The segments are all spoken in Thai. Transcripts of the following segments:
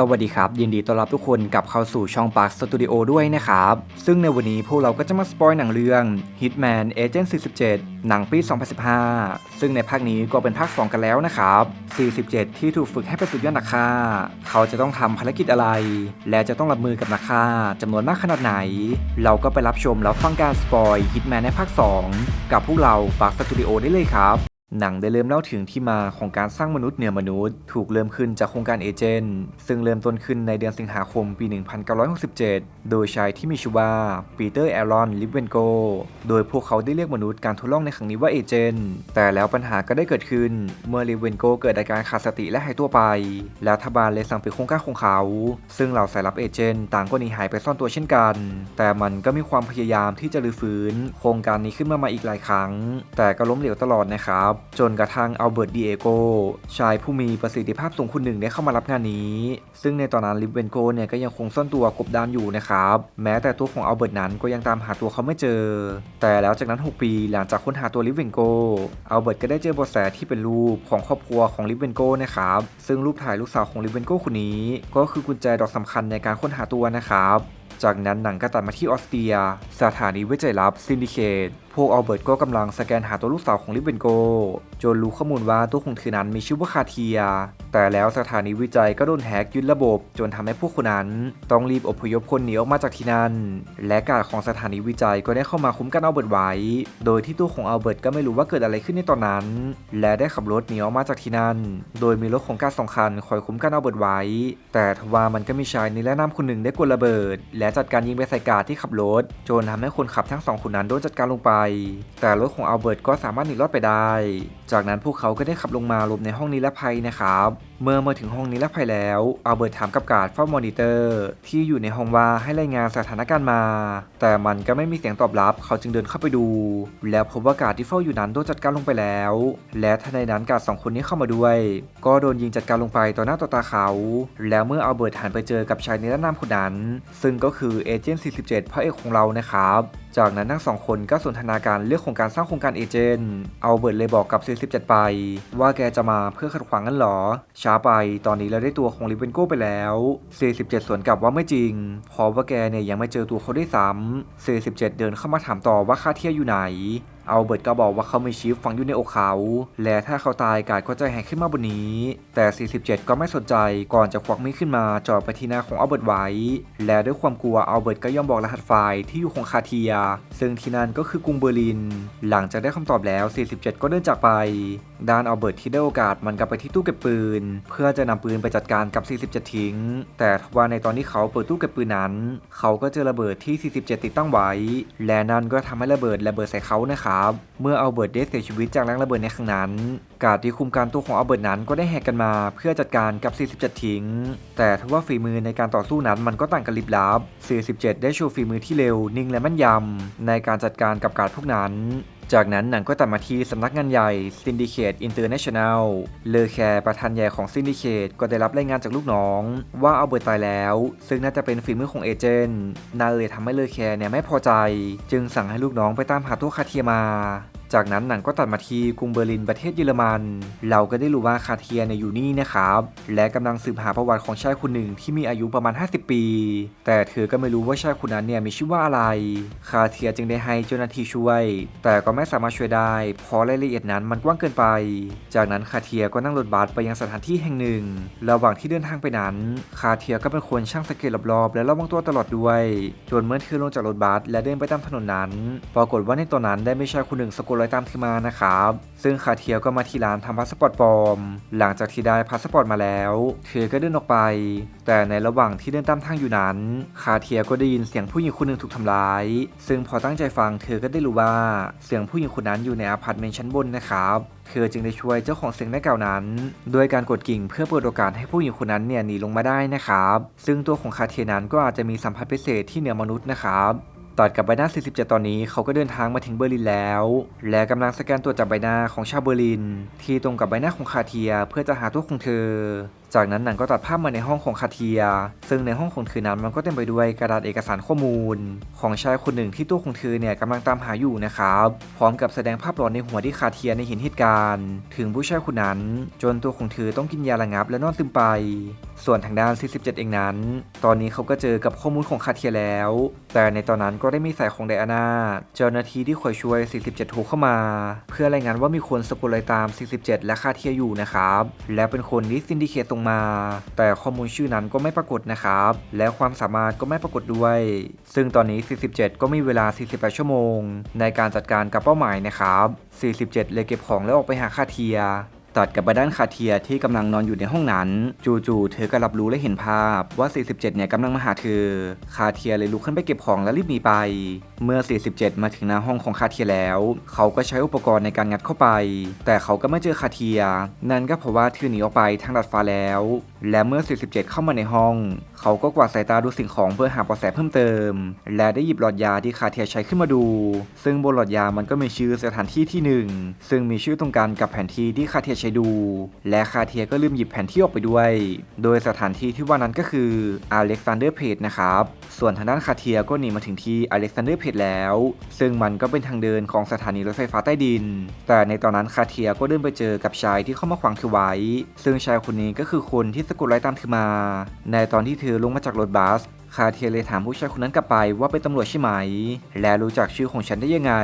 สวัสดีครับ ยินดีต้อนรับทุกคนกลับเข้าสู่ช่องปาร์คสตูดิโอด้วยนะครับ ซึ่งในวันนี้พวกเราก็จะมาสปอยหนังเรื่อง Hitman Agent 47 หนังปี 2015 ซึ่งในภาคนี้ก็เป็นภาค 2 กันแล้วนะครับ 47 ที่ถูกฝึกให้เป็นสุดยอดนักฆ่า เขาจะต้องทำภารกิจอะไร และจะต้องรับมือกับนักฆ่าจำนวนมากขนาดไหน เราก็ไปรับชมแล้วฟังการสปอย Hitman ในภาค 2 กับพวกเราปาร์คสตูดิโอได้เลยครับ หนังได้เริ่มเล่าถึงที่มาของการสร้างมนุษย์เหนือมนุษย์ ถูกเริ่มขึ้นจากโครงการเอเจนต์ซึ่งเริ่มต้นขึ้นในเดือนสิงหาคมปี 1967 โดยชายที่มีชื่อว่าปีเตอร์แอรอนลิฟเวนโกโดยพวกเขาได้เรียกมนุษย์การทดลองในครั้งนี้ว่าเอเจนต์แต่แล้วปัญหาก็ได้เกิดขึ้นเมื่อลิฟเวนโกเกิดอาการขาดสติและหายตัวไปและรัฐบาลเลยสั่งปิดโครงการของเขา ซึ่งเหล่าสายลับเอเจนต์ต่างก็หนีหายไปซ่อนตัวเช่นกัน แต่มันก็มีความพยายามที่จะรื้อฟื้น โครงการนี้ขึ้นมาใหมาอีกหลายครั้ง แต่ก็ล้มเหลวตลอดนะครับจนกระทั่งอัลเบิร์ตดีเอโกชายผู้มีประสิทธิภาพสูงคนหนึ่งได้เข้ามารับงานนี้ ซึ่งในตอนนั้นลิเวนโกเนี่ยก็ยังคงซ่อนตัวกบดานอยู่นะครับ แม้แต่ตัวของอัลเบิร์ตนั้นก็ยังตามหาตัวเขาไม่เจอ แต่แล้วจากนั้น 6 ปีหลังจากค้นหาตัวลิเวนโกอัลเบิร์ตก็ได้เจอเบทแสที่เป็นรูปของครอบครัวของลิเวนโกนะครับซึ่งรูปถ่ายลูกสาวของลิเวนโกคนนี้ ก็คือกุญแจดอกสำคัญในการค้นหาตัวนะครับจากนั้นหนังก็ตัดมาที่ออสเตรีย สถานีวิจัยลับซินดิเคตพวกอัลเบิร์ตก็กำลังสแกนหาตัวลูกสาวของลิเวนโก จนรู้ข้อมูลว่าตัวของเธอนั้นมีชื่อว่าคาเทีย แต่แล้วสถานีวิจัยก็โดนแฮกยึดระบบ จนทำให้พวกคนนั้น ต้องรีบอพยพคนหนีออกมาจากที่นั่น และการของสถานีวิจัยก็ได้เข้ามาคุ้มกันอัลเบิร์ตไว้ โดยที่ตัวของอัลเบิร์ตก็ไม่รู้ว่าเกิดอะไรขึ้นในตอนนั้น และได้ขับรถหนีออกมาจากที่นั่น โดยมีรถของการสองคันคอยคุ้มกันอัลเบิร์ตไว้ แต่ทว่ามันก็มีชายนิรนามคนหนึ่งได้กดระเบิด และจัดการยิงไปใส่กาดที่ขับรถ จนทำให้คนขับทั้งสองคนนั้นโดนจัดการลงไปแต่รถของอัลเบิร์ตก็สามารถหนีรอดไปได้ จากนั้นพวกเขาก็ได้ขับลงมาหลบในห้องนิรภัยนะครับ เมื่อมาถึงห้องนิรภัยแล้ว อัลเบิร์ตถามกับการดเฝ้ามอนิเตอร์ ที่อยู่ในห้องว่าให้รายงานสถานการณ์มา แต่มันก็ไม่มีเสียงตอบรับ เขาจึงเดินเข้าไปดู แล้วพบว่าการดที่เฝ้าอยู่นั้นโดนจัดการลงไปแล้ว และทันใดนั้นการดสองคนนี้เข้ามาด้วย ก็โดนยิงจัดการลงไปต่อหน้าต่อตาเขา แล้วเมื่ออัลเบิร์ตหันไปเจอกับชายนิรนามคนนั้น ซึ่งก็คือเอเจนต์ 47 พระเอกของเรานะครับจากนั้นทั้งสองคนก็สนทนาการเรื่องของการสร้างโครงการเอเจนต์ อัลเบิร์ตเลยบอกกับ 47 ไป ว่าแกจะมาเพื่อขัดขวางงั้นหรอช้าไป ตอนนี้เราได้ตัวของลิเวนโก้ไปแล้ว 47สวนกลับว่าไม่จริงเพราะว่าแกเนี่ยยังไม่เจอตัวเขาได้ซ้ำ47 เดินเข้ามาถามต่อว่าค่าเที่ยวอยู่ไหน อัลเบิร์ตก็บอกว่าเขามีชีฟฝังอยู่ในอกเขา และถ้าเขาตายกาดก็จะแหกขึ้นมาบนนี้ แต่ 47 ก็ไม่สนใจก่อนจะควักมีดขึ้นมาจ่อไปที่หน้าของอัลเบิร์ตไว้ และด้วยความกลัวอัลเบิร์ตก็ยอมบอกรหัสไฟล์ที่อยู่ของคาเทีย ซึ่งที่นั่นก็คือกรุงเบอร์ลิน หลังจากได้คำตอบแล้ว 47 ก็เดินจากไปด้านอัลเบิร์ตที่ได้โอกาสมันกลับไปที่ตู้เก็บปืน เพื่อจะนำปืนไปจัดการกับ 47 ทิ้ง แต่ทว่าในตอนที่เขาเปิดตู้เก็บปืนนั้น เขาก็เจอระเบิดที่ 47 ติดตั้งไว้ และนั่นก็ทำให้ระเบิดระเบิดใส่เขานะครับเมื่ออัลเบิร์ตได้เสียชีวิตจากแรงระเบิดในครั้งนั้น การดที่คุมการตัวของอัลเบิร์ตนั้นก็ได้แหกกันมาเพื่อจัดการกับ 47 ทิ้ง แต่ทว่าฝีมือในการต่อสู้นั้นมันก็ต่างกันลิบลับ 47 ได้โชว์ฝีมือที่เร็วนิ่งและแม่นยำในการจัดการกับการพวกนั้น จากนั้นหนังก็ตัดมาที่สำนักงานใหญ่ Syndicate International เลอแคร์ประธานใหญ่ของ Syndicate ก็ได้รับรายงานจากลูกน้อง ว่าเอาเบิร์ตตายแล้ว ซึ่งน่าจะเป็นฝีมือของเอเจนต์นั่นเลยทำให้เลอแคร์เนี่ยไม่พอใจ จึงสั่งให้ลูกน้องไปตามหาตัวคาเทียมา จากนั้นหนังก็ตัดมาที่กรุงเบอร์ลินประเทศเยอรมัน เราก็ได้รู้ว่าคาเทียเนี่ยอยู่นี่นะครับ และกำลังสืบหาประวัติของชายคนหนึ่งที่มีอายุประมาณ 50 ปี แต่เธอก็ไม่รู้ว่าชายคนนั้นเนี่ยมีชื่อว่าอะไร คาเทียจึงได้ให้เจ้าหน้าที่ช่วย แต่ก็ไม่สามารถช่วยได้ เพราะรายละเอียดนั้นมันกว้างเกินไป จากนั้นคาเทียก็นั่งรถบัสไปยังสถานที่แห่งหนึ่ง ระหว่างที่เดินทางไปนั้น คาเทียก็เป็นคนช่างสังเกตรอบๆและระวังตัวตลอดด้วย จนเมื่อเธอลงจากรถบัสและเดินไปตามถนนนั้น ปรากฏว่าในตอนนั้นได้ไม่ชายคนหนึ่งสะกดรอยตามเธอมานะครับ ซึ่งคาเทียก็มาที่ร้านทำพาสปอร์ตปลอม หลังจากที่ได้พาสปอร์ตมาแล้วเธอก็เดินออกไป แต่ในระหว่างที่เดินตามทางอยู่นั้น คาเทียก็ได้ยินเสียงผู้หญิงคนหนึ่งถูกทำร้าย ซึ่งพอตั้งใจฟังเธอก็ได้รู้ว่าเสียงผู้หญิงคนนั้นอยู่ในอพาร์ตเมนต์ชั้นบนนะครับเธอจึงได้ช่วยเจ้าของเสียงดังกล่าวนั้น ด้วยการกดกิ่งเพื่อเปิดโอกาสให้ผู้หญิงคนนั้นเนี่ยหนีลงมาได้นะครับ ซึ่งตัวของคาเทียนั้นก็อาจจะมีสัมผัสพิเศษที่เหนือมนุษย์นะครับ ตัดกับใบหน้า 47 ตอนนี้เขาก็เดินทางมาถึงเบอร์ลินแล้ว และกำลังสแกนตัวจับใบหน้าของชาวเบอร์ลิน ที่ตรงกับใบหน้าของคาเทียเพื่อจะหาตัวของเธอจากนั้นหนังก็ตัดภาพมาในห้องของคาเทีย ซึ่งในห้องของเธอนั้นมันก็เต็มไปด้วยกระดาษเอกสารข้อมูล ของชายคนหนึ่งที่ตัวของเธอเนี่ยกำลังตามหาอยู่นะครับ พร้อมกับแสดงภาพหลอนในหัวที่คาเทียในเห็นเหตุการณ์ ถึงผู้ชายคนนั้น จนตัวของเธอต้องกินยาระงับและนอนซึมไป ส่วนทางด้าน 47 เองนั้น ตอนนี้เขาก็เจอกับข้อมูลของคาเทียแล้ว แต่ในตอนนั้นก็ได้มีสายของไดอาน่าเจ้าหน้าที่ที่คอยช่วย 47 โทรเข้ามา เพื่อรายงานว่ามีคนสะกดรอยตาม 47 และคาเทียอยู่นะครับ และเป็นคนที่ซินดิเคตส่งมา แต่ข้อมูลชื่อนั้นก็ไม่ปรากฏนะครับ และความสามารถก็ไม่ปรากฏด้วย ซึ่งตอนนี้ 47 ก็มีเวลา 48 ชั่วโมง ในการจัดการกับเป้าหมายนะครับ 47 เลยเก็บของแล้วออกไปหาคาเทีย ตัดกับไปด้านคาเทียที่กำลังนอนอยู่ในห้องนั้น จู่ๆเธอก็รับรู้และเห็นภาพว่า 47 เนี่ยกำลังมาหาเธอ คาเทียเลยลุกขึ้นไปเก็บของและรีบหนีไป เมื่อ 47 มาถึงหน้าห้องของคาเทียแล้ว เขาก็ใช้อุปกรณ์ในการงัดเข้าไป แต่เขาก็ไม่เจอคาเทีย นั่นก็เพราะว่าเธอหนีออกไปทางดัดฟ้าแล้ว และเมื่อ 47 เข้ามาในห้องเขาก็กวาดสายตาดูสิ่งของเพื่อหาเบาะแสเพิ่มเติม และได้หยิบหลอดยาที่คาเทียใช้ขึ้นมาดู ซึ่งบนหลอดยามันก็มีชื่อสถานที่ที่หนึ่งซึ่งมีชื่อตรงกันกับแผนที่ที่คาเทียใช้ดู และคาเทียก็ลืมหยิบแผนที่ออกไปด้วย โดยสถานที่ที่ว่านั้นก็คืออเล็กซานเดอร์เพจนะครับ ส่วนทางด้านคาเทียก็หนีมาถึงที่อเล็กซานเดอร์เพจแล้ว ซึ่งมันก็เป็นทางเดินของสถานีรถไฟฟ้าใต้ดิน แต่ในตอนนั้นคาเทียก็เดินไปเจอกับชายที่เข้ามาขวางเธอไว้ ซึ่งชายคนนี้ก็คือคนที่สะกดรอยตามเธอมา ในตอนที่เธอลงมาจากรถบัส คาเทียเลยถามผู้ชายคนนั้นกลับไปว่าเป็นตำรวจใช่ไหม และรู้จักชื่อของฉันได้ยังไง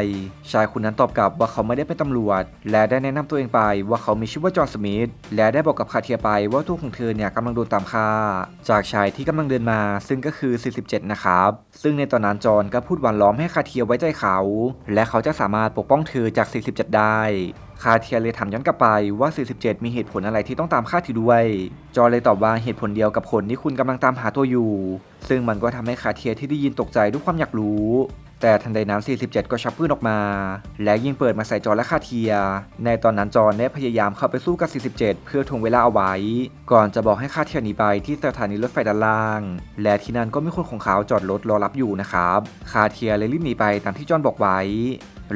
ชายคนนั้นตอบกลับว่าเขาไม่ได้เป็นตำรวจ และได้แนะนำตัวเองไปว่าเขามีชื่อว่าจอห์นสมิธและได้บอกกับคาเทียไปว่าตัวของเธอเนี่ยกำลังโดนตามฆ่า จากชายที่กำลังเดินมาซึ่งก็คือ 47 นะครับซึ่งในตอนนั้นจอห์นก็พูดหวานล้อมให้คาเทียไว้ใจเขา และเขาจะสามารถปกป้องเธอจาก 47 ได้ คาเทียเลยถามย้อนกลับไปว่า 47 มีเหตุผลอะไรที่ต้องตามฆ่าเธอด้วย จอห์นเลยตอบว่าเหตุผลเดียวกับคนที่คุณกำลังตามหาตัวอยู่ ซึ่งมันก็ทำให้คาเทียที่ได้ยินตกใจด้วยความอยากรู้ แต่ทันใดนั้น 47 ก็ชักปืนออกมา และยิงเปิดมาใส่จอนและคาเทีย ในตอนนั้นจอนได้พยายามเข้าไปสู้กับ 47 เพื่อทวงเวลาเอาไว้ ก่อนจะบอกให้คาเทียหนีไปที่สถานีรถไฟด้านล่าง และที่นั่นก็มีคนของเขาจอดรถรอรับอยู่นะครับ คาเทียเลยรีบหนีไปตามที่จอนบอกไว้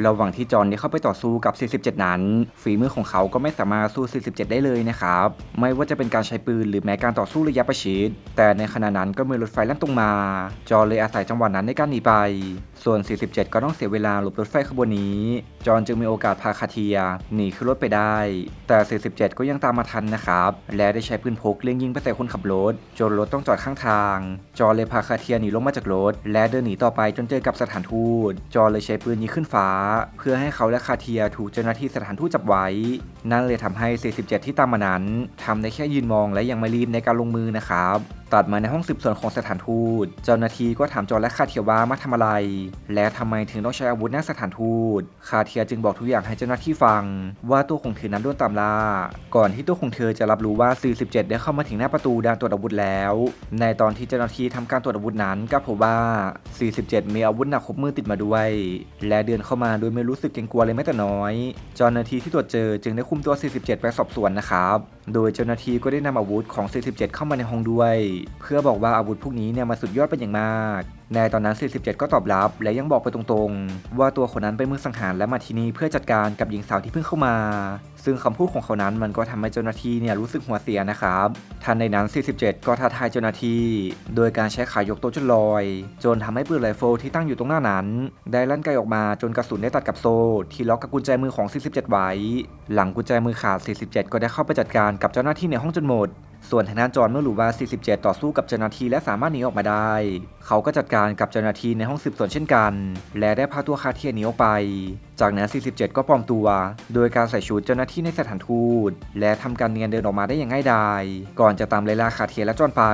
ระหว่างที่จอห์นได้เข้าไปต่อสู้กับ 47 นั้น ฝีมือของเขาก็ไม่สามารถสู้ 47 ได้เลยนะครับ ไม่ว่าจะเป็นการใช้ปืนหรือแม้การต่อสู้ระยะประชิด แต่ในขณะนั้นก็มีรถไฟแล่นตรงมา จอห์นเลยอาศัยจังหวะนั้นในการหนีไป ส่วน 47 ก็ต้องเสียเวลาหลบรถไฟขบวนนี้ จอห์นจึงมีโอกาสพาคาเทียหนีขึ้นรถไปได้ แต่ 47 ก็ยังตามมาทันนะครับ และได้ใช้ปืนพกเล็งยิงไปใส่คนขับรถ จนรถต้องจอดข้างทาง จอห์นเลยพาคาเทียหนีลงมาจากรถ และเดินหนีต่อไปจนเจอกับสถานทูต จอห์นเลยใช้ปืนยิงขึ้นฟ้าเพื่อให้เขาและคาเทียถูกเจ้าหน้าที่สถานทูตจับไว้ นั่นเลยทำให้ 47 ที่ตามมานั้นทำได้แค่ยืนมองและยังไม่รีบในการลงมือนะครับตัดมาในห้องสืบสวนของสถานทูต เจ้าหน้าที่ก็ถามจอห์และคาเทียว่ามาทำอะไร และทำไมถึงต้องใช้อาวุธหน้าสถานทูต คาเทียจึงบอกทุกอย่างให้เจ้าหน้าที่ฟัง ว่าตัวของเธอนั้นโดนตามล่า ก่อนที่ตัวของเธอจะรับรู้ว่า 47 ได้เข้ามาถึงหน้าประตูด่านตรวจอาวุธแล้ว ในตอนที่เจ้าหน้าที่ทำการตรวจอาวุธนั้นก็พบว่า 47 มีอาวุธหนักครบมือติดมาด้วย และเดินเข้ามาโดยไม่รู้สึกเกรงกลัวเลยแม้แต่น้อย เจ้าหน้าที่ที่ตรวจเจอจึงได้คุมตัว 47 ไปสอบสวนนะครับ โดยเจ้าหน้าที่ก็ได้นำอาวุธของ 47 เข้ามาในห้องด้วย เพื่อบอกว่าอาวุธพวกนี้เนี่ยมาสุดยอดเป็นอย่างมาก ในตอนนั้น 47 ก็ตอบรับ และยังบอกไปตรงๆ ว่าตัวคนนั้นเป็นมือสังหารและมาที่นี่เพื่อจัดการกับหญิงสาวที่เพิ่งเข้ามา ซึ่งคำพูดของเขานั้นมันก็ทำให้เจ้าหน้าที่เนี่ยรู้สึกหัวเสียนะครับ ทันในนั้น 47 ก็ท้าทายเจ้าหน้าที่ โดยการใช้ขายกโต๊ะจนลอย จนทำให้ปืนไรเฟิลที่ตั้งอยู่ตรงหน้านั้น ได้ลั่นไกออกมาจนกระสุนได้ตัดกับโซ่ ที่ล็อกกับกุญแจมือของ 47 ไว้ หลังกุญแจมือขาด 47 ก็ได้เข้าไปจัดการกับเจ้าหน้าที่ในห้องจนหมด ส่วนทางด้านจอห์นเมื่อรู้ว่า47 ต่อสู้กับเจ้าหน้าที่และสามารถหนีออกมาได้ เขาก็จัดการกับเจ้าหน้าที่ในห้องสืบสวนเช่นกัน และได้พาตัวคาเทียหนีออกไป จากนั้น 47 ก็ปลอมตัว โดยการใส่ชุดเจ้าหน้าที่ในสถานทูต และทำการเนียนเดินออกมาได้อย่างง่ายดาย ก่อนจะตามไล่ล่าคาเทียและจอห์นไป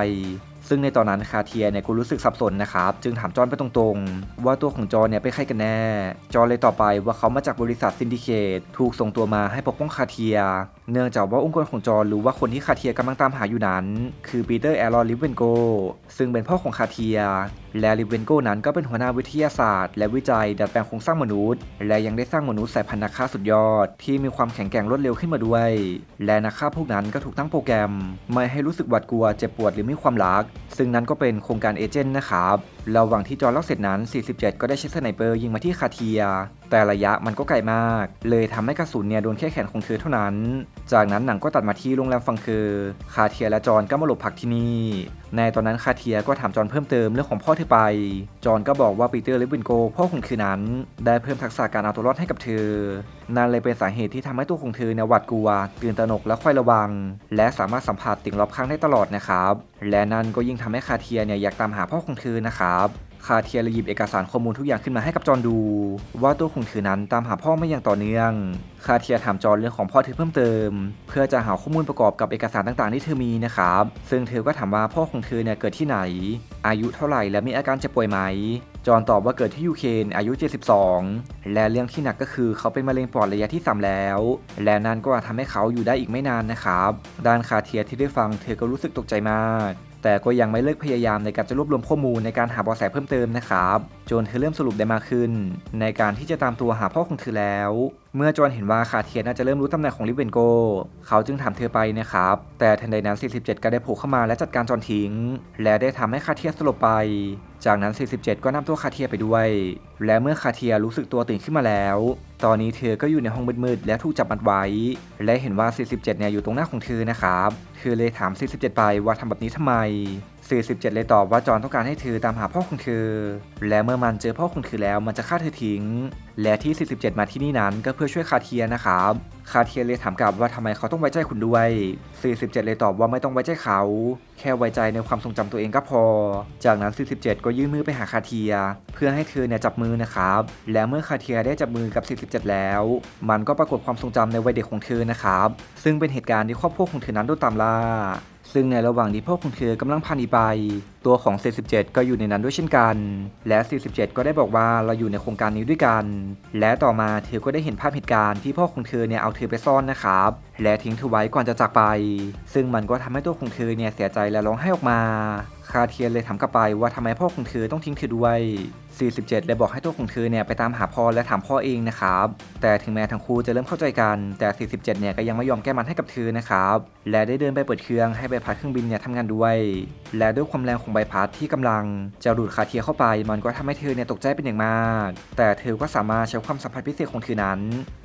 ซึ่งในตอนนั้นคาเทียเนี่ยกูรู้สึกสับสนนะครับ จึงถามจอห์นไปตรงๆ ว่าตัวของจอห์นเนี่ยเป็นใครกันแน่ จอห์นเลยตอบไปว่าเขามาจากบริษัทซินดิเคตถูกส่งตัวมาให้ปกป้องคาเทีย เนื่องจากว่าองค์กรของจอห์นรู้ว่าคนที่คาเทียกำลังตามหาอยู่นั้น คือปีเตอร์แอรอนลิฟเวนโกซึ่งเป็นพ่อของคาเทีย และลิเวนโกนั้นก็เป็นหัวหน้าวิทยาศาสตร์ และวิจัยดัดแปลงโครงสร้างมนุษย์ และยังได้สร้างมนุษย์สายพันธุ์นักฆ่าสุดยอด ที่มีความแข็งแกร่งรวดเร็วขึ้นมาด้วย และนักฆ่าพวกนั้นก็ถูกตั้งโปรแกรม ไม่ให้รู้สึกหวาดกลัวเจ็บปวดหรือมีความรัก ซึ่งนั้นก็เป็นโครงการเอเจนต์นะครับระหว่างที่จอห์นเล่าเสร็จนั้น 47 ก็ได้ใช้สไนเปอร์ยิงมาที่คาเทีย แต่ระยะมันก็ไกลมาก เลยทำให้กระสุนเนี่ยโดนแค่แขนของเธอเท่านั้น จากนั้นหนังก็ตัดมาที่โรงแรมฟังคือคาเทียและจอนก็มาหลบพักที่นี่ ในตอนนั้นคาเทียก็ถามจอนเพิ่มเติมเรื่องของพ่อเธอไป จอนก็บอกว่าปีเตอร์ลิบวินโก พ่อของคืนนั้น ได้เพิ่มทักษะการเอาตัวรอดให้กับเธอ นั่นเลยเป็นสาเหตุที่ทำให้ตัวของเธอเนี่ยหวาดกลัว ตื่นตระหนกและคอยระวัง และสามารถสัมผัสสิ่งรอบข้างได้ตลอดนะครับ และนั่นก็ยิ่งทำให้คาเทียเนี่ยอยากตามหาพ่อของเธอนะครับ คาเทียเลยหยิบเอกสารข้อมูลทุกอย่างขึ้นมาให้กับจอนดู ว่าตัวขงเธอนั้นตามหาพ่อไม่อย่างต่อเนื่อง คาเทียถามจอนเรื่องของพ่อเธอเพิ่มเติม เพื่อจะหาข้อมูลประกอบกับเอกสารต่างๆที่เธอมีนะครับ ซึ่งเธอก็ถามว่าพ่อของเธอเนี่ยเกิดที่ไหน อายุเท่าไหร่และมีอาการเจ็บป่วยไหมจอนตอบว่าเกิดที่ยูเครนอายุ 72 และเรื่องที่หนักก็คือเขาเป็นมะเร็งปอดระยะที่ 3 แล้ว และนั่นก็อาจทำให้เขาอยู่ได้อีกไม่นานนะครับ ด้านคาเทียที่ได้ฟังเธอก็รู้สึกตกใจมาก แต่ก็ยังไม่เลิกพยายามในการจะรวบรวมข้อมูลในการหาเบาะแสเพิ่มเติมนะครับ จนเธอเริ่มสรุปได้มากขึ้น ในการที่จะตามตัวหาพ่อของเธอแล้ว เมื่อจอห์นเห็นว่าคาเทียน่าจะเริ่มรู้ตำแหน่งของลิเวนโก เขาจึงถามเธอไปนะครับ แต่ทันใดนั้น 47 ก็ได้โผล่เข้ามาและจัดการจอห์นทิ้ง และได้ทำให้คาเทียสลบไป จากนั้น 47 ก็นำตัวคาเทียไปด้วย และเมื่อคาเทียรู้สึกตัวตื่นขึ้นมาแล้ว ตอนนี้เธอก็อยู่ในห้องมืดๆและถูกจับมัดไว้ และเห็นว่า 47 เนี่ยอยู่ตรงหน้าของเธอนะครับ เธอเลยถาม 47 ไปว่าทำแบบนี้ทำไม 47 เลยตอบว่าจอนต้องการให้เธอตามหาพ่อของเธอ และเมื่อมันเจอพ่อของเธอแล้วมันจะฆ่าเธอทิ้ง และที่ 47 มาที่นี่นั้นก็เพื่อช่วยคาเทียนะครับคาเทียเลยถามกลับว่าทำไมเขาต้องไว้ใจคุณด้วย 47 เลยตอบว่าไม่ต้องไว้ใจเขา แค่ไว้ใจในความทรงจำตัวเองก็พอ จากนั้น 47 ก็ยื่นมือไปหาคาเทีย เพื่อให้เธอเนี่ยจับมือนะครับ และเมื่อคาเทียได้จับมือกับ 47 แล้ว มันก็ปรากฏความทรงจำในวัยเด็กของเธอนะครับ ซึ่งเป็นเหตุการณ์ที่ครอบครัวของเธอนั้นโดนตามล่า ซึ่งในระหว่างที่พ่อของเธอกำลังพาหนีไป ตัวของ 47 ก็อยู่ในนั้นด้วยเช่นกัน และ 47 ก็ได้บอกว่าเราอยู่ในโครงการนี้ด้วยกัน และต่อมาเธอก็ได้เห็นภาพเหตุการณ์ที่พ่อของเธอเนี่ยเอาเธอไปซ่อนนะครับ และทิ้งเธอไว้ก่อนจะจากไป ซึ่งมันก็ทำให้ตัวของเธอเนี่ยเสียใจและร้องไห้ออกมา คาเทียนเลยถามกลับไปว่าทำไมพ่อของเธอต้องทิ้งเธอด้วย 47 เลยบอกให้ตัวของเธอเนี่ยไปตามหาพ่อและถามพ่อเองนะครับ แต่ถึงแม้ทั้งคู่จะเริ่มเข้าใจกัน แต่ 47 เนี่ยก็ยังไม่ยอมแก้มันให้กับเธอนะครับ และได้เดินไปเปิดเครื่องให้ใบพัดเครื่องบินเนี่ยทำงานด้วย และด้วยความแรงของใบพัดที่กำลังจะดูดคาเทียเข้าไป มันก็ทำให้เธอเนี่ยตกใจเป็นอย่างมาก แต่เธอก็สามารถใช้ความสัมผัสพิเศษของเธอนั้น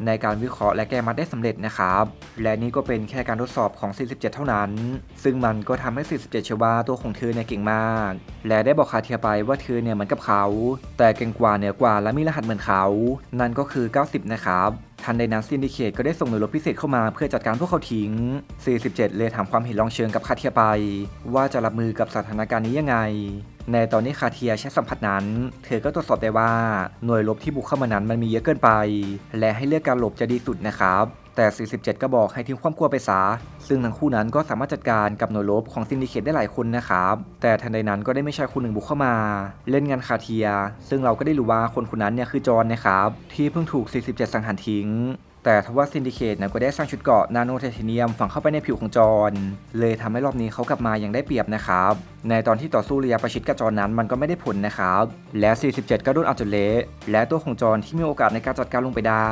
ในการวิเคราะห์และแก้มัดได้สำเร็จนะครับ และนี่ก็เป็นแค่การทดสอบของ 47 เท่านั้น ซึ่งมันก็ทำให้ 47 เชื่อว่าตัวของเธอเนี่ยเก่งมาก และได้บอกคาเทียไปว่าเธอเนี่ยเหมือนกับเขาแต่เก่งกว่าเหนือกว่าและมีรหัสเหมือนเขา นั่นก็คือ 90 นะครับทันใดนั้นซินดิเคตก็ได้ส่งหน่วยรบพิเศษเข้ามาเพื่อจัดการพวกเขาทิ้ง 47 เลยถามความเห็นลองเชิงกับคาเทียไป ว่าจะรับมือกับสถานการณ์นี้ยังไงในตอนนี้คาเทียใช้สัมผัสนั้น เธอก็ตรวจสอบได้ว่าหน่วยรบที่บุกเข้ามานั้นมันมีเยอะเกินไป และให้เลือกการหลบจะดีสุดนะครับ แต่ 47 ก็บอกให้ทิ้งความกลัวไปซะซึ่งทั้งคู่นั้นก็สามารถจัดการกับหน่วยรบของซินดิเคตได้หลายคนนะครับ แต่ทันใดนั้นก็ได้ไม่ใช่คนหนึ่งบุกเข้ามา เล่นงานคาเทีย ซึ่งเราก็ได้รู้ว่าคนคนนั้นเนี่ยคือจอห์นนะครับที่เพิ่งถูก 47 สังหารทิ้ง แต่ทว่าซินดิเคตนะก็ได้สร้างชุดเกราะนาโนไทเทเนียมฝังเข้าไปในผิวของจอนเลยทำให้รอบนี้เขากลับมาอย่างได้เปรียบนะครับ ในตอนที่ต่อสู้ระยะประชิดกับจอนนั้นมันก็ไม่ได้ผลนะครับ และ 47 ก็โดนเอาจนเละและตัวของจอนที่มีโอกาสในการจัดการลงไปได้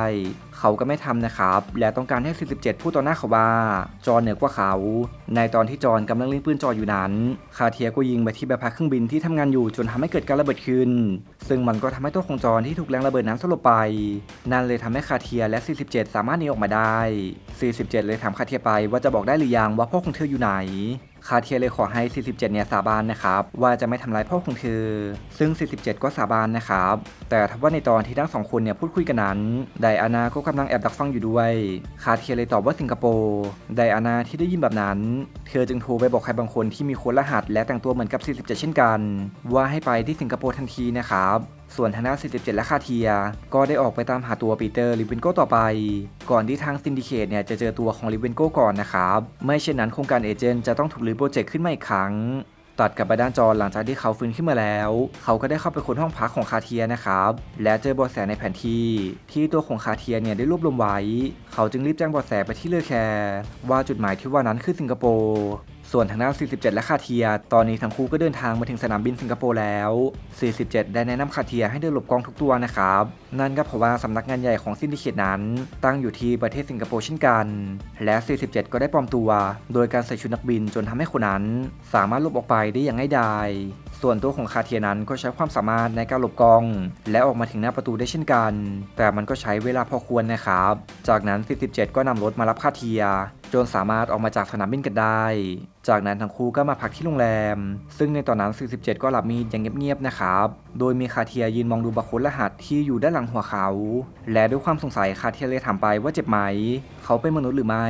เขาก็ไม่ทำนะครับ และต้องการให้ 47พูดต่อหน้าเขาว่า จอนเหนือกว่าเขา ในตอนที่จอนกำลังเล่นปืนจออยู่นั้น คาเทียก็ยิงไปที่ใบพัดเครื่องบินที่ทำงานอยู่จนทำให้เกิดการระเบิดขึ้น ซึ่งมันก็ทำให้ตัวของจอนที่ถูกแรงระเบิดนั้นสลบไป นั่นเลยทำให้คาเทียและ 47 สามารถหนีออกมาได้ 47 เลยถามคาเทียไปว่าจะบอกได้หรือยังว่าพ่อของเธออยู่ไหน คาเทียเลยขอให้ 47 เนี่ยสาบานนะครับว่าจะไม่ทำร้ายพ่อของเธอ ซึ่ง 47 ก็สาบานนะครับ แต่ทว่าในตอนที่ทั้งสองคนเนี่ยพูดคุยกันนั้น ไดอาน่าก็กำลังแอบดักฟังอยู่ด้วย คาเทียเลยตอบว่าสิงคโปร์ ไดอาน่าที่ได้ยินแบบนั้น เธอจึงโทรไปบอกใครบางคนที่มีโค้ดรหัส และแต่งตัวเหมือนกับ 47 เช่นกัน ว่าให้ไปที่สิงคโปร์ทันทีนะครับ ส่วนทางด้าน47และคาเทีย ก็ได้ออกไปตามหาตัวปีเตอร์ลิเวนโกต่อไป ก่อนที่ทางซินดิเคตเนี่ยจะเจอตัวของลิเวนโกก่อนนะครับ ไม่เช่นนั้นโครงการเอเจนต์จะต้องถูกรื้อโปรเจกต์ขึ้นมาอีกครั้งตัดกลับไปด้านจอหลังจากที่เขาฟื้นขึ้นมาแล้ว เขาก็ได้เข้าไปค้นห้องพักของคาเทียนะครับ และเจอเบาะแสในแผนที่ ที่ตัวของคาเทียเนี่ยได้รวบรวมไว้ เขาจึงรีบแจ้งเบาะแสไปที่เลอแคร์ว่าจุดหมายที่ว่านั้นคือสิงคโปร์ ส่วนทางด้าน 47 และคาเทีย ตอนนี้ทั้งคู่ก็เดินทางมาถึงสนามบินสิงคโปร์แล้ว 47 ได้แนะนำคาเทียให้เดินหลบกองทุกตัวนะครับ นั่นก็เพราะว่าสำนักงานใหญ่ของซินดิเคตนั้น ตั้งอยู่ที่ประเทศสิงคโปร์เช่นกัน และ 47 ก็ได้ปลอมตัว โดยการใส่ชุดนักบินจนทำให้คนนั้น สามารถหลบออกไปได้อย่างง่ายดายส่วนตัวของคาเทียนั้นก็ใช้ความสามารถในการหลบกอง และออกมาถึงหน้าประตูได้เช่นกัน แต่มันก็ใช้เวลาพอควรนะครับ จากนั้น 47 ก็นำรถมารับคาเทีย จนสามารถออกมาจากสนามบินกันได้ จากนั้นทั้งคู่ก็มาพักที่โรงแรม ซึ่งในตอนนั้น 47 ก็หลับมีดอย่างเงียบๆนะครับ โดยมีคาเทียยืนมองดูบาโค้ดรหัสที่อยู่ด้านหลังหัวเขา และด้วยความสงสัยคาเทียเลยถามไปว่าเจ็บไหม เขาเป็นมนุษย์หรือไม่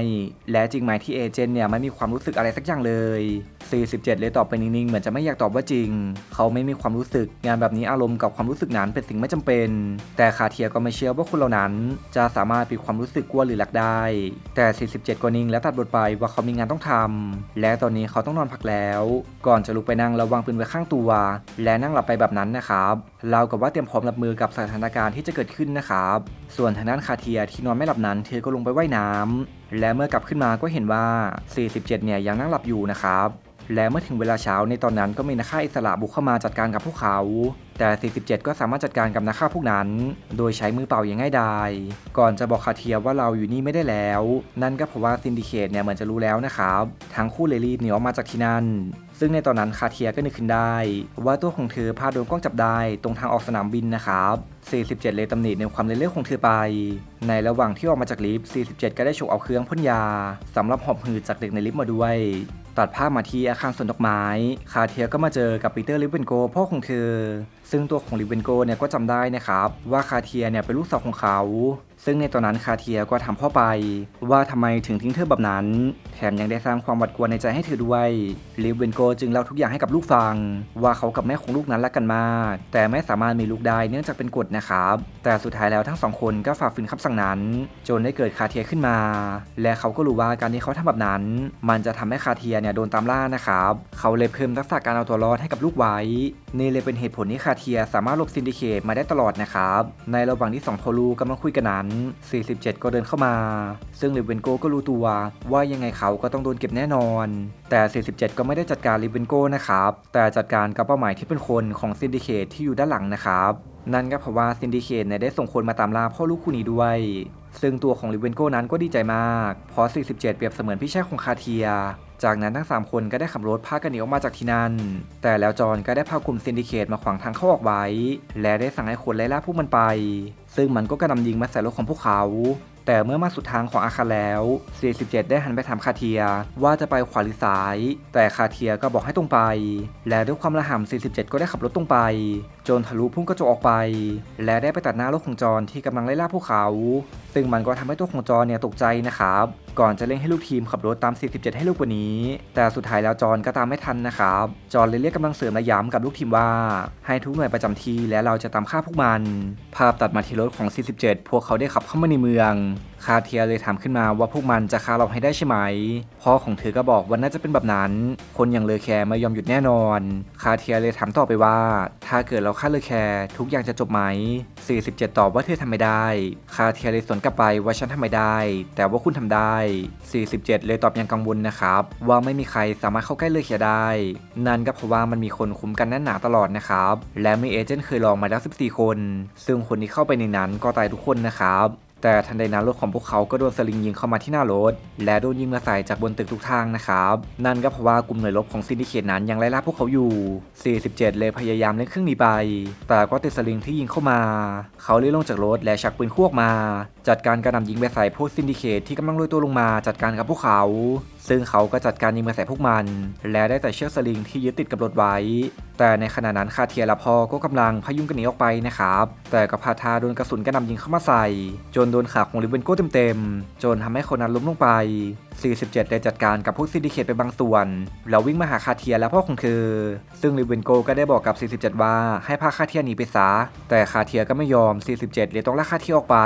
และจริงไหมที่เอเจนต์เนี่ยไม่มีความรู้สึกอะไรสักอย่างเลย 47 เลยตอบไปนิ่งๆ เหมือนจะไม่อยากตอบว่าจริง เขาไม่มีความรู้สึก งานแบบนี้อารมณ์กับความรู้สึกนั้นเป็นสิ่งไม่จำเป็น แต่คาเทียก็ไม่เชื่อว่าคนเหล่านั้น จะสามารถปิดความรู้สึกกลัวหรือรักได้ แต่ 47 ก็นิ่งและตัดบทไปว่าเขามีงานต้องทำและตอนนี้เขาต้องนอนพักแล้ว ก่อนจะลุกไปนั่งระวังปืนไว้ข้างตัว และนั่งหลับไปแบบนั้นนะครับเรากับว่าเตรียมพร้อมรับมือกับสถานการณ์ที่จะเกิดขึ้นนะครับ ส่วนทางด้านคาเทียที่นอนไม่หลับนั้น เธอก็ลงไปว่ายน้ำและเมื่อกลับขึ้นมาก็เห็นว่า 47 เนี่ยยังนั่งหลับอยู่นะครับ และเมื่อถึงเวลาเช้าในตอนนั้นก็มีนักฆ่าอิสระบุกเข้ามาจัดการกับพวกเขา แต่ 47 ก็สามารถจัดการกับนักฆ่าพวกนั้น โดยใช้มือเปล่าอย่างง่ายดายก่อนจะบอกคาเทียว่าเราอยู่นี่ไม่ได้แล้ว นั่นก็เพราะว่าซินดิเคตเนี่ยเหมือนจะรู้แล้วนะครับทั้งคู่เลยรีบหนีออกมาจากที่นั่น ซึ่งในตอนนั้นคาเทียก็นึกขึ้นได้ ว่าตัวของเธอพาโดนกล้องจับได้ตรงทางออกสนามบินนะครับ47 เลยตำหนิในความเล่ห์ของเธอไป ในระหว่างที่ออกมาจากลิฟต์47 ก็ได้ฉกเอาเครื่องพ่นยาสำหรับหอบหืดจากเด็กในลิฟต์มาด้วย ตัดภาพมาที่อาคารสวนดอกไม้ คาเทียก็มาเจอกับปีเตอร์ลิเวนโกพ่อของเธอ ซึ่งตัวของลิเวนโกเนี่ยก็จำได้นะครับว่าคาเทียเนี่ยเป็นลูกสาวของเขา ซึ่งในตอนนั้นคาเทียก็ถามพ่อไป ว่าทำไมถึงทิ้งเธอแบบนั้น แถมยังได้สร้างความหวาดกลัวในใจให้เธอด้วยลิเวนโกจึงเล่าทุกอย่างให้กับลูกฟัง ว่าเขากับแม่ของลูกนั้นรักกันมาก แต่ไม่สามารถมีลูกได้เนื่องจากเป็นกฎนะครับ แต่สุดท้ายแล้วทั้งสองคนก็ฝ่าฝืนคำสั่งนั้น จนได้เกิดคาเทียขึ้นมา และเขาก็รู้ว่าการที่เขาทำแบบนั้น มันจะทำให้คาเทียเนี่ยโดนตามล่านะครับเขาเลยเพิ่มทักษะการเอาตัวรอดให้กับลูกไว้นี่เลยเป็นเหตุผลที่คาเทียสามารถหลบซินดิเคตมาได้ตลอดนะครับ ในระหว่างที่สองพอลูกกำลังคุยกันนั้น 47 ก็เดินเข้ามา ซึ่งลิเวนโกก็รู้ตัวว่ายังไงเขาก็ต้องโดนเก็บแน่นอน แต่ 47 ก็ไม่ได้จัดการลิเวนโกนะครับ แต่จัดการกับเป้าหมายที่เป็นคนของซินดิเคตที่อยู่ด้านหลังนะครับ นั่นก็เพราะว่าซินดิเคตเนี่ยได้ส่งคนมาตามล่าพ่อลูกคู่นี้ด้วย ซึ่งตัวของลิเวนโก้นั้นก็ดีใจมากเพราะ 47 เปรียบเสมือนพี่ชายของคาเทีย จากนั้นทั้ง 3 คนก็ได้ขับรถพากันหนีออกมาจากที่นั่น แต่แล้วจอห์นก็ได้พากลุ่มซินดิเคตมาขวางทางเข้าออกไว้ และได้สั่งให้คนไล่ล่าพวกมันไป ซึ่งมันก็กระนำยิงมาใส่รถของพวกเขาแต่เมื่อมาสุดทางของอาคารแล้ว 47 ได้หันไปถามคาเทีย ว่าจะไปขวาหรือซ้าย แต่คาเทียก็บอกให้ตรงไป และด้วยความระห่ำ47 ก็ได้ขับรถตรงไป จนทะลุพุ่งกระจกออกไป และได้ไปตัดหน้ารถของจอห์นที่กำลังไล่ล่าพวกเขา ซึ่งมันก็ทำให้ตัวของจอห์นเนี่ยตกใจนะครับ ก่อนจะเร่งให้ลูกทีมขับรถตาม 47 ให้ลูกกว่านี้ แต่สุดท้ายแล้วจอห์นก็ตามไม่ทันนะครับ จอห์นเลยเรียกกำลังเสริมและย้ำกับลูกทีมว่า ให้ทุกหน่วยประจำที่และเราจะตามฆ่าพวกมัน ภาพตัดมาที่รถของ 47 พวกเขาได้ขับเข้ามาในเมืองคาเทียเลยถามขึ้นมาว่าพวกมันจะฆ่าเราให้ได้ใช่ไหม พ่อของเธอก็บอกว่าน่าจะเป็นแบบนั้น คนอย่างเลอแคร์ไม่ยอมหยุดแน่นอน คาเทียเลยถามต่อไปว่า ถ้าเกิดเราฆ่าเลอแคร์ทุกอย่างจะจบไหม 47 ตอบว่าเธอทำไม่ได้ คาเทียเลยสวนกลับไปว่าฉันทำไม่ได้ แต่ว่าคุณทำได้ 47 เลยตอบอย่างกังวลนะครับ ว่าไม่มีใครสามารถเข้าใกล้เลอแคร์ได้ นั่นก็เพราะว่ามันมีคนคุ้มกันแน่นหนาตลอดนะครับ และมีเอเจนต์เคยลองมาแล้ว 14 คน ซึ่งคนที่เข้าไปในนั้นก็ตายทุกคนนะครับ แต่ทันใดนั้นรถของพวกเขาก็โดนสลิงยิงเข้ามาที่หน้ารถ และโดนยิงมาใส่จากบนตึกทุกทางนะครับ นั่นก็เพราะว่ากลุ่มหน่วยรบของซินดิเคตนั้นยังไล่ล่าพวกเขาอยู่ 47 เลยพยายามเล่นเครื่องหนีไป แต่ก็ติดสลิงที่ยิงเข้ามา เขาเลยลงจากรถและชักปืนคู่ออกมา จัดการกระหน่ำยิงไปใส่พวกซินดิเคตที่กำลังลุยตัวลงมาจัดการกับพวกเขา ซึ่งเขาก็จัดการยิงไปใส่พวกมัน และได้แต่เชือกสลิงที่ยึดติดกับรถไว้ แต่ในขณะนั้นคาเทียและพอก็กำลังพยุงกันหนีออกไปนะครับ แต่ก็พาทาโดนกระสุนกระหน่ำยิงเข้ามาใส่ จนโดนขาของลิเวนโก้เต็มๆจนทำให้คนนั้นล้มลงไป 47 ได้จัดการกับพวกซินดิเคตไปบางส่วน แล้ววิ่งมาหาคาเทียและพ่อของเธอ ซึ่งลิเวนโกก็ได้บอกกับ 47 ว่าให้พาคาเทียหนีไปซะ แต่คาเทียก็ไม่ยอม 47 เลยต้องลากคาเทียออกไป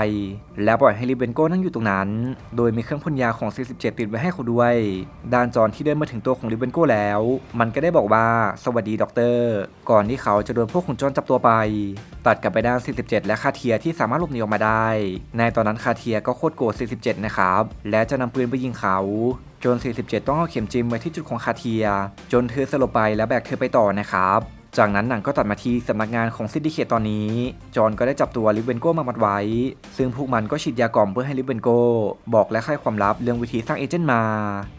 แล้วปล่อยให้ลิเวนโกนั่งอยู่ตรงนั้น โดยมีเครื่องพ่นยาของ 47 ติดไว้ให้เขาด้วย ดานจอนที่เดินมาถึงตัวของลิเวนโกแล้ว มันก็ได้บอกว่าสวัสดีด็อกเตอร์ ก่อนที่เขาจะโดนพวกของจอนจับตัวไป ตัดกลับไปด้าน 47 และคาเทียที่สามารถหลบหนีออกมาได้ ในตอนนั้นคาเทียก็โคตรโกรธ 47 นะครับ และจะนำปืนไปยิงเขาจน 47 ต้องเอาเข็มจิ้มไว้ที่จุดของคาเทีย จนเธอสลบไปแล้วแบกเธอไปต่อนะครับจากนั้นหนังก็ตัดมาที่สำนักงานของซินดิเคตตอนนี้ จอห์นก็ได้จับตัวลิเวนโกมามัดไว้ ซึ่งพวกมันก็ฉีดยากล่อมเพื่อให้ลิเวนโกบอกและให้ความลับเรื่องวิธีสร้างเอเจนต์มา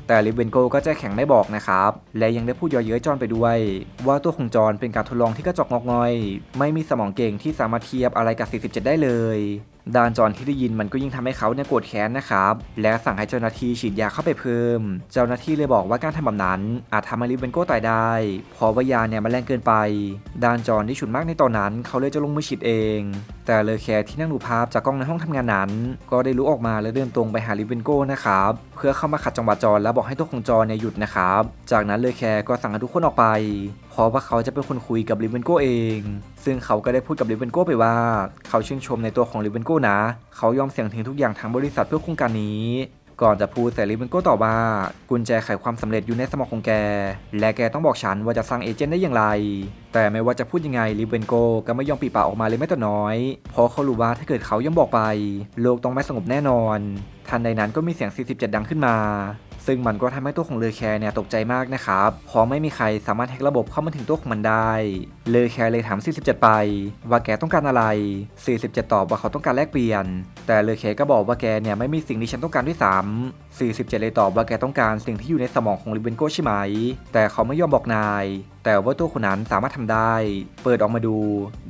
แต่ลิเวนโกก็ใจแข็งไม่บอกนะครับ และยังได้พูดเยอะเย้ยจอนไปด้วย ว่าตัวของจอนเป็นการทดลองที่กระจอกงอกงอย ไม่มีสมองเก่งที่สามารถเทียบอะไรกับ 47 ได้เลย ดานจอนที่ได้ยินมันก็ยิ่งทำให้เขาเนี่ยโกรธแค้นนะครับ และสั่งให้เจ้าหน้าที่ฉีดยาเข้าไปเพิ่ม เจ้าหน้าที่เลยบอกว่าการทำแบบนั้น อาจทำให้ลิเวนโกตายได้ เพราะว่ายาเนี่ยมันแรงเกินไป ดานจอนที่ฉุนมากในตอนนั้น เขาเลยจะลงมือฉีดเอง แต่เลอแคร์ที่นั่งดูภาพจากกล้องในห้องทำงานนั้น ก็ได้ลุกออกมาและเดินตรงไปหาลิเวนโกนะครับ เพื่อเข้ามาขัดจังหวะจอนแล้วบอกให้ตัวของจอนเนี่ยหยุดนะครับ จากนั้นเลอแคร์ก็สั่งให้ทุกคนออกไป เพราะว่าเขาจะเป็นคนคุยกับลิเวนโกเอง ซึ่งเขาก็ได้พูดกับลิเวนโกไปว่า เขาชื่นชมในตัวของลิเวนโกนะ เขายอมเสี่ยงทิ้งทุกอย่างทางบริษัทเพื่อโครงการนี้ ก่อนจะพูดแต่ลิเวนโกตอบว่ากุญแจไขความสำเร็จอยู่ในสมองของแก และแกต้องบอกฉันว่าจะสร้างเอเจนต์ได้อย่างไร แต่ไม่ว่าจะพูดยังไงลิเวนโกก็ไม่ยอมปีปากออกมาเลยแม้แต่น้อย เพราะเขารู้ว่าถ้าเกิดเขายอมบอกไป โลกต้องไม่สงบแน่นอนทันใดนั้นก็มีเสียง 47 ดังขึ้นมา ซึ่งมันก็ทำให้ตัวของเลอแคร์เนี่ยตกใจมากนะครับเพราะไม่มีใครสามารถแฮกระบบเข้ามาถึงตัวของมันได้ เลอแคร์เลยถาม 47 ไป ว่าแกต้องการอะไร 47 ตอบว่าเขาต้องการแลกเปลี่ยน แต่เลอแคร์ก็บอกว่าแกเนี่ยไม่มีสิ่งที่ฉันต้องการด้วยซ้ำ47 เลยตอบว่าแกต้องการสิ่งที่อยู่ในสมองของลิเวนโกใช่ไหม แต่เขาไม่ยอมบอกนาย แต่ว่าตัวคนนั้นสามารถทำได้ เปิดออกมาดู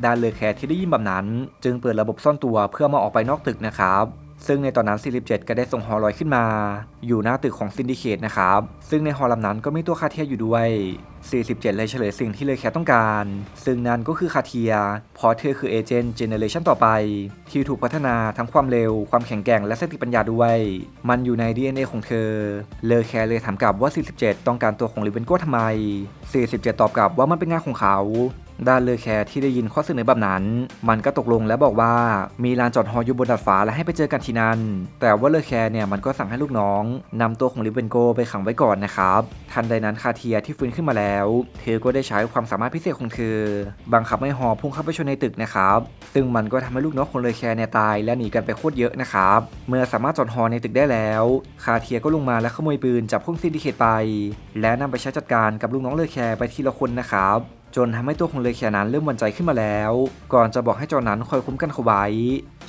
ด้านเลอแคร์ที่ได้ยินแบบนั้น จึงเปิดระบบซ่อนตัวเพื่อมาออกไปนอกตึกนะครับ ซึ่งในตอนนั้น 47 ก็ได้ส่งฮอลอยขึ้นมา อยู่หน้าตึกของซินดิเคตนะครับ ซึ่งในฮอลลำนั้นก็มีตัวคาเทียอยู่ด้วย 47 เลยเฉลยสิ่งที่เลยแคทต้องการ ซึ่งนั่นก็คือคาเทีย เพราะเธอคือเอเจนต์เจเนเรชันต่อไป ที่ถูกพัฒนาทั้งความเร็ว ความแข็งแกร่งและสติปัญญาด้วย มันอยู่ใน DNA ของเธอ เลอแคร์เลยถามกลับว่า 47 ต้องการตัวของลิเวนโก้ทำไม 47 ตอบกลับว่ามันเป็นงานของเขา ด้านเลอแคร์ที่ได้ยินข้อเสนอแบบนั้น มันก็ตกลงและบอกว่ามีลานจอดฮออยู่บนดาดฟ้าและให้ไปเจอกันที่นั่น แต่ว่าเลอแคร์เนี่ยมันก็สั่งให้ลูกน้องนำตัวของลิเวนโกไปขังไว้ก่อนนะครับ ทันใดนั้นคาเทียที่ฟื้นขึ้นมาแล้ว เธอก็ได้ใช้ความสามารถพิเศษของเธอ บังคับให้ฮอพุ่งเข้าไปชนในตึกนะครับ ซึ่งมันก็ทำให้ลูกน้องของเลอแคร์เนี่ยตายและหนีกันไปโคตรเยอะนะครับ เมื่อสามารถจอดฮอในตึกได้แล้ว คาเทียก็ลงมาและขโมยปืนจากพวกซินดิเคตไป และนำไปใช้จัดการกับลูกน้องเลอแคร์ไปทีละคนนะครับ จนทำให้ตัวของเลแคนั้นเริ่มวั่นใจขึ้นมาแล้ว ก่อนจะบอกให้จอนั้นคอยคุ้มกันเขาไว้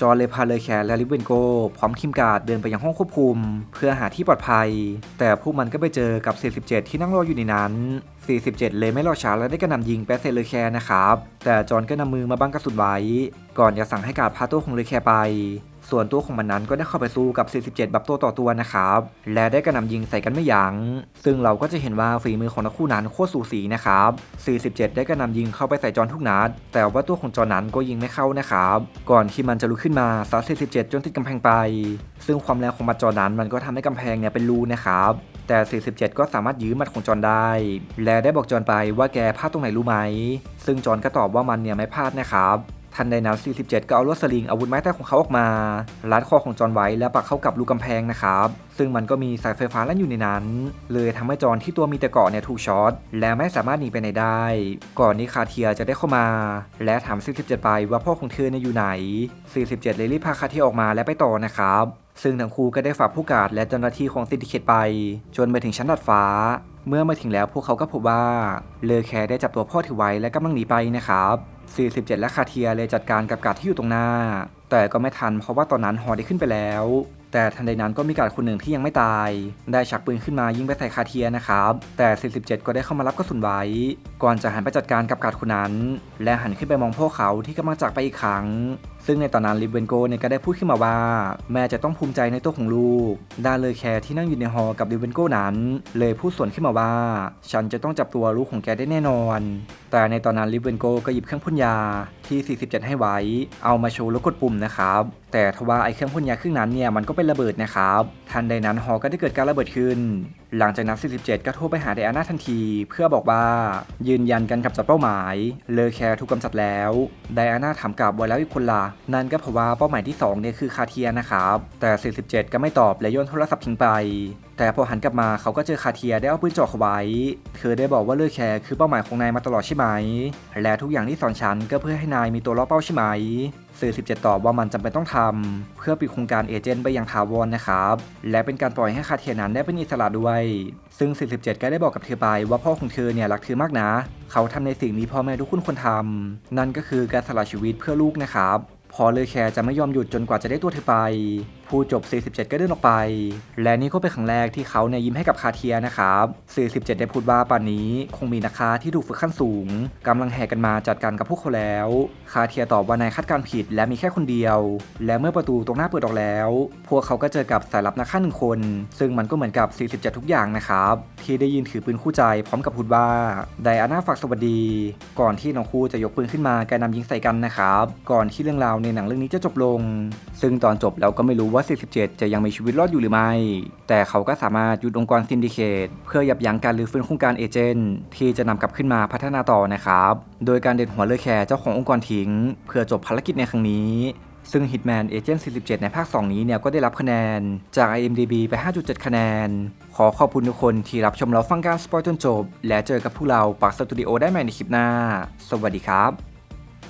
จอเลยพาเลแคและลิเวนโก พร้อมคิมการ์ดเดินไปยังห้องควบคุม เพื่อหาที่ปลอดภัย แต่พวกมันก็ไปเจอกับ 47 ที่นั่งรออยู่ในนั้น 47 เลยไม่รอช้าและได้กระหน่ำยิงแปะเซเลอแคนะครับ แต่จอนก็นำมือมาบังกระสุนไว้ ก่อนจะสั่งให้การดพาตัวของเลแคไป ส่วนตัวของมันนั้นก็ได้เข้าไปสู้กับ 47 แบบตัวต่อตัวนะครับ และได้กระหน่ำยิงใส่กันไม่ยัง้ง ซึ่งเราก็จะเห็นว่าฝีมือของนักคู่นั้นโคตรสูสีนะครับ 47 ได้กระหน่ำยิงเข้าไปใส่จอนทุกนัด แต่ว่าตัวของจอนนั้นก็ยิงไม่เข้านะครับ ก่อนที่มันจะลุกขึ้นมาซัด47 จนติดกำแพงไป ซึ่งความแรงของมัดจอนนั้นมันก็ทำให้กำแพงเนี่ยเป็นรูนะครับแต่ 47 ก็สามารถยื้อมัดของจอนได้ และได้บอกจอนไปว่าแกพลาดตรงไหนรู้ไหม ซึ่งจอนก็ตอบว่ามันเนี่ยไม่พลาดนะครับ ทันใดนั้น47 ก็เอาลวดสลิงอาวุธไม้ใต้ของเขาออกมารัดคอของจอนไว้และปักเข้ากับรูกำแพงนะครับ ซึ่งมันก็มีสายไฟฟ้าลั่นอยู่ในนั้น เลยทำให้จอนที่ตัวมีแต่เกาะเนี่ยถูกช็อตและไม่สามารถหนีไปไหนได้ ก่อนนี้คาเทียจะได้เข้ามา และถาม 47 ไปว่าพ่อของเธอเนี่ยอยู่ไหน 47 เลยรีบพาคาเทียออกมาและไปต่อนะครับซึ่งทั้งคู่ก็ได้ฝากผู้การและเจ้าหน้าที่ของซินดิเคตไป จนไปถึงชั้นดาดฟ้า เมื่อมาถึงแล้วพวกเขาก็พบว่าเลอแคร์ได้จับตัวพ่อถือไว้และกำลังหนีไปนะครับ 47 และคาเทียเลยจัดการกับกาดที่อยู่ตรงหน้า แต่ก็ไม่ทันเพราะว่าตอนนั้นฮอได้ขึ้นไปแล้ว แต่ทันใดนั้นก็มีกาดคนหนึ่งที่ยังไม่ตาย ได้ชักปืนขึ้นมายิงไปใส่คาเทียนะครับ แต่ 47 ก็ได้เข้ามารับกระสุนไว้ ก่อนจะหันไปจัดการกับกาดคนนั้น และหันขึ้นไปมองพวกเขาที่กำลังจากไปอีกครั้ง ซึ่งในตอนนั้นลิเวนโกเนี่ยก็ได้พูดขึ้นมาว่า แม่จะต้องภูมิใจในตัวของลูกดานเลอแคร์ที่นั่งอยู่ในฮอกับลิเวนโกนั้น เลยพูดสวนขึ้นมาว่า ฉันจะต้องจับตัวลูกของแกได้แน่นอน แต่ในตอนนั้นลิเวนโกก็หยิบเครื่องพ่นยาที่ 47 ให้ไว้ เอามาโชว์แล้วกดปุ่มนะครับ แต่ทว่าไอ้เครื่องพ่นยาเครื่องนั้นเนี่ยมันก็เป็นระเบิดนะครับ ทันใดนั้นฮอก็ได้เกิดการระเบิดขึ้น หลังจากนั้น 47 ก็โทรไปหาไดอาน่าทันที เพื่อบอกว่า ยืนยันกันกับจัดเป้าหมาย เลอแคร์ถูกกำจัดแล้วไดอาน่าถามกลับว่าแล้วอีกคนล่ะนั่นก็เพราะว่าเป้าหมายที่2เนี่ยคือคาเทียนะครับ แต่ 47 ก็ไม่ตอบและโยนโทรศัพท์ทิ้งไป แต่พอหันกลับมาเขาก็เจอคาเทียได้เอาปืนจ่อเขาไว้ เธอได้บอกว่าเลอแคร์คือเป้าหมายของนายมาตลอดใช่ไหม และทุกอย่างที่สอนฉันก็เพื่อให้นายมีตัวล่อเป้าใช่ไหม สื่อ 17 ตอบว่ามันจำเป็นต้องทำเพื่อปิดโครงการเอเจนต์ไปยังทาวอนะครับ และเป็นการปล่อยให้คาเทียนั้นได้เป็นอิสระด้วย ซึ่ง 47 ก็ได้บอกกับเธอไปว่าพ่อของเธอเนี่ยรักเธอมากนะ เขาทำในสิ่งนี้พ่อแม่ทุกคนควรทำนั่นก็คือการสละชีวิตเพื่อลูกนะครับพอเลอแคร์จะไม่ยอมหยุดจนกว่าจะได้ตัวเธอไปพูดจบ 47 ก็เดินออกไป และนี่ก็เป็นครั้งแรกที่เขาเนี่ยยิ้มให้กับคาเทียนะครับ 47 ได้พูดว่าป่านนี้คงมีนักฆ่าที่ถูกฝึกขั้นสูงกำลังแห่กันมาจัดการกับพวกเขาแล้ว คาเทียตอบว่านายคาดการผิดและมีแค่คนเดียว และเมื่อประตูตรงหน้าเปิดออกแล้ว พวกเขาก็เจอกับสายลับนักฆ่าหนึ่งคน ซึ่งมันก็เหมือนกับ 47 ทุกอย่างนะครับที่ได้ยินถือปืนคู่ใจพร้อมกับพูดว่าไดอาน่าฝากสวัสดี ก่อนที่น้องคู่จะยกปืนขึ้นมาการนำยิงใส่กันนะครับก่อนที่เรื่องราวในหนังเรื่องนี้จะจบลง ซึ่งตอนจบเราก็ไม่รู้ว่า47 จะยังมีชีวิตรอดอยู่หรือไม่ แต่เขาก็สามารถหยุดองค์กรซินดิเคตเพื่อยับยั้งการรื้อฟื้นโครงการเอเจนต์ที่จะนำกลับขึ้นมาพัฒนาต่อนะครับ โดยการเด็ดหัวเลือแคร์เจ้าขององค์กรทิ้ง เพื่อจบภารกิจในครั้งนี้ซึ่ง Hitman Agent 47 ในภาค 2 นี้เนี่ยก็ได้รับคะแนนจาก IMDb ไป 5.7 คะแนน ขอขอบคุณทุกคนที่รับชมเราฟังการสปอยจนจบ และเจอกับพวกเราปักสตูดิโอได้ใหม่ในคลิปหน้า สวัสดีครับ